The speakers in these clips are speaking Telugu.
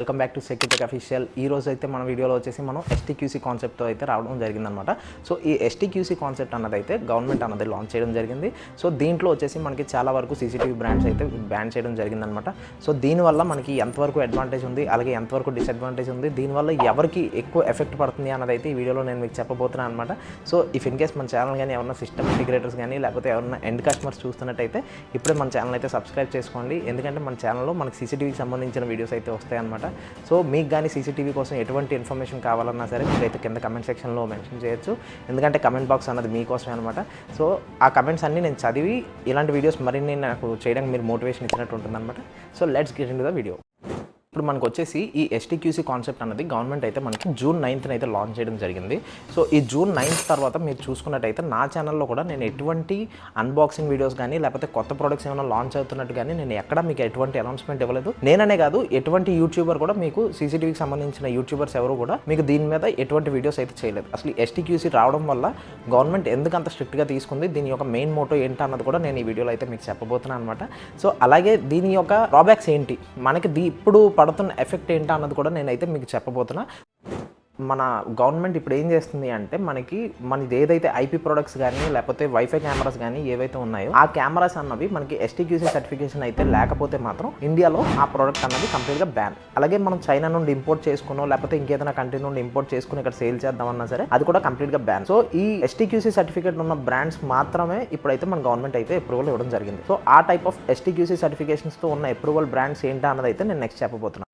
Welcome back to security official ఈ రోజు అయితే మన వీడియోలో వచ్చేసి మనం ఎస్టీక్యూసీ కాన్సెప్ట్తో అయితే రావడం జరిగిందనమాట సో ఈ ఎస్టీక్యూసీ కాన్సెప్ట్ అన్నది అయితే గవర్నమెంట్ అన్నది లాంచ్ చేయడం జరిగింది. సో దీంట్లో వచ్చేసి మనకి చాలా వరకు సీసీటీవీ బ్రాండ్స్ అయితే బ్యాన్ చేయడం జరిగిందనమాట సో దీనివల్ల మనకి ఎంతవరకు అడ్వాంటేజ్ ఉంది? అలాగే ఎంతవరకు డిసడ్వాంటేజ్ ఉంది? దీనివల్ల ఎవరికి ఎక్కువ ఎఫెక్ట్ పడుతుంది అన్నది అయితే ఈ వీడియోలో నేను మీకు చెప్పబోతున్నాను అనమాట సో ఇఫ్ ఇన్ కేస్ మన ఛానల్ కానీ ఎవరైనా సిస్టమ్ ఇంటిగ్రేటర్స్ కానీ లేకపోతే ఎవరైనా ఎండ్ కస్టమర్స్ చూస్తున్నట్టయితే ఇప్పుడే మన ఛానల్ అయితే సబ్స్క్రైబ్ చేసుకోండి. ఎందుకంటే మన ఛానల్లో మనకి సీసీటీవీకి సంబంధించిన వీడియోస్ అయితే వస్తాయి అనమాట సో మీకు కానీ సీసీటీవీ కోసం ఎటువంటి ఇన్ఫర్మేషన్ కావాలన్నా సరే మీరైతే కింద కమెంట్ సెక్షన్లో మెన్షన్ చేయొచ్చు. ఎందుకంటే కమెంట్ బాక్స్ అన్నది మీకోసమే అనమాట సో ఆ కమెంట్స్ అన్నీ నేను చదివి ఇలాంటి వీడియోస్ మరిన్ని నాకు చేయడానికి మీరు మోటివేషన్ ఇచ్చినట్టు ఉంటుందన్నమాట. So let's get in the video ఇప్పుడు మనకు వచ్చేసి ఈ ఎస్టీక్యూసీ కాన్సెప్ట్ అన్నది గవర్నమెంట్ అయితే మనకి జూన్ నైన్త్న అయితే లాంచ్ చేయడం జరిగింది. సో ఈ జూన్ నైన్త్ తర్వాత మీరు చూసుకున్నట్టయితే నా ఛానల్లో కూడా నేను ఎటువంటి అన్బాక్సింగ్ వీడియోస్ కానీ లేకపోతే కొత్త ప్రొడక్ట్స్ ఏమైనా లాంచ్ అవుతున్నట్టు కానీ నేను ఎక్కడ మీకు ఎటువంటి అనౌన్స్మెంట్ ఇవ్వలేదు. నేననే కాదు ఎటువంటి యూట్యూబర్ కూడా మీకు సీసీటీవీకి సంబంధించిన యూట్యూబర్స్ ఎవరు కూడా మీకు దీని మీద ఎటువంటి వీడియోస్ అయితే చేయలేదు. అసలు ఎస్టీక్యూసీ రావడం వల్ల గవర్నమెంట్ ఎందుకు అంత స్ట్రిక్ట్గా తీసుకుంది దీని యొక్క మెయిన్ మోటో ఏంటి అన్నది కూడా నేను ఈ వీడియోలో అయితే మీకు చెప్పబోతున్నాను అనమాట సో అలాగే దీని యొక్క డ్రాబ్యాక్స్ ఏంటి? మనకి దీ ఇప్పుడు పడుతున్న ఎఫెక్ట్ ఏంటా అన్నది కూడా నేనైతే మీకు చెప్పబోతున్నా. మన గవర్నమెంట్ ఇప్పుడు ఏం చేస్తుంది అంటే మనకి మనది ఏదైతే ఐపీ ప్రొడక్ట్స్ కానీ లేకపోతే వైఫై కెమెరాస్ కానీ ఏవైతే ఉన్నాయో ఆ కెమెరాస్ అన్నవి మనకి ఎస్టీక్యూసీ సర్టిఫికేషన్ అయితే లేకపోతే మాత్రం ఇండియాలో ఆ ప్రోడక్ట్ అన్నది కంప్లీట్గా బ్యాన్ అలాగే మనం చైనా నుండి ఇంపోర్ట్ చేసుకునో లేకపోతే ఇంకేదైనా కంట్రీ నుండి ఇంపోర్ట్ చేసుకుని ఇక్కడ సేల్ చేద్దామన్నా సరే అది కూడా కంప్లీట్గా బ్యాన్ సో ఈ ఎస్టీక్యూసీ సర్టిఫికేట్ ఉన్న బ్రాండ్స్ మాత్రమే ఇప్పుడైతే మన గవర్నమెంట్ అయితే అప్రూవల్ ఇవ్వడం జరిగింది. సో ఆ టైప్ ఆఫ్ ఎస్టీక్యూసీ సర్టిఫికేషన్స్తో ఉన్న అప్రూవల్ బ్రాండ్స్ ఏంటా అన్నది అయితే నేను నెక్స్ట్ చెప్పబోతున్నాను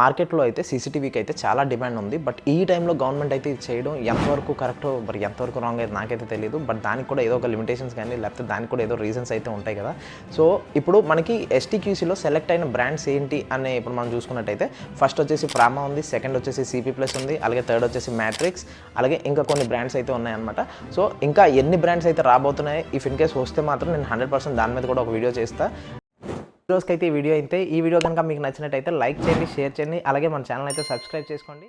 మార్కెట్లో అయితే సీసీటీవీకి అయితే చాలా డిమాండ్ ఉంది. బట్ ఈ టైంలో గవర్నమెంట్ అయితే ఇది చేయడం ఎంతవరకు కరెక్ట్ మరి ఎంతవరకు రాంగ్ అయితే నాకైతే తెలియదు బట్ దానికి కూడా ఏదో ఒక లిమిటేషన్స్ కానీ లేకపోతే దానికి కూడా ఏదో రీజన్స్ అయితే ఉంటాయి కదా. సో ఇప్పుడు మనకి ఎస్టీక్యూసీలో సెలెక్ట్ అయిన బ్రాండ్స్ ఏంటి అనే ఇప్పుడు మనం చూసుకున్నట్టయితే ఫస్ట్ వచ్చేసి ప్రామా ఉంది సెకండ్ వచ్చేసి సిపి ప్లస్ ఉంది అలాగే థర్డ్ వచ్చేసి మ్యాట్రిక్స్ అలాగే ఇంకా కొన్ని బ్రాండ్స్ అయితే ఉన్నాయన్నమాట. సో ఇంకా ఎన్ని బ్రాండ్స్ అయితే రాబోతున్నాయి? ఇఫ్ ఇన్ కేస్ వస్తే మాత్రం నేను హండ్రెడ్ పర్సెంట్ దాని మీద కూడా ఒక వీడియో చేస్తా. ఈ రోజుకి అయితే ఈ వీడియో అయితే ఈ వీడియో కనుక మీకు నచ్చినట్టయితే లైక్ చేయండి షేర్ చేయండి అలాగే మన ఛానల్ అయితే సబ్స్క్రైబ్ చేసుకోండి.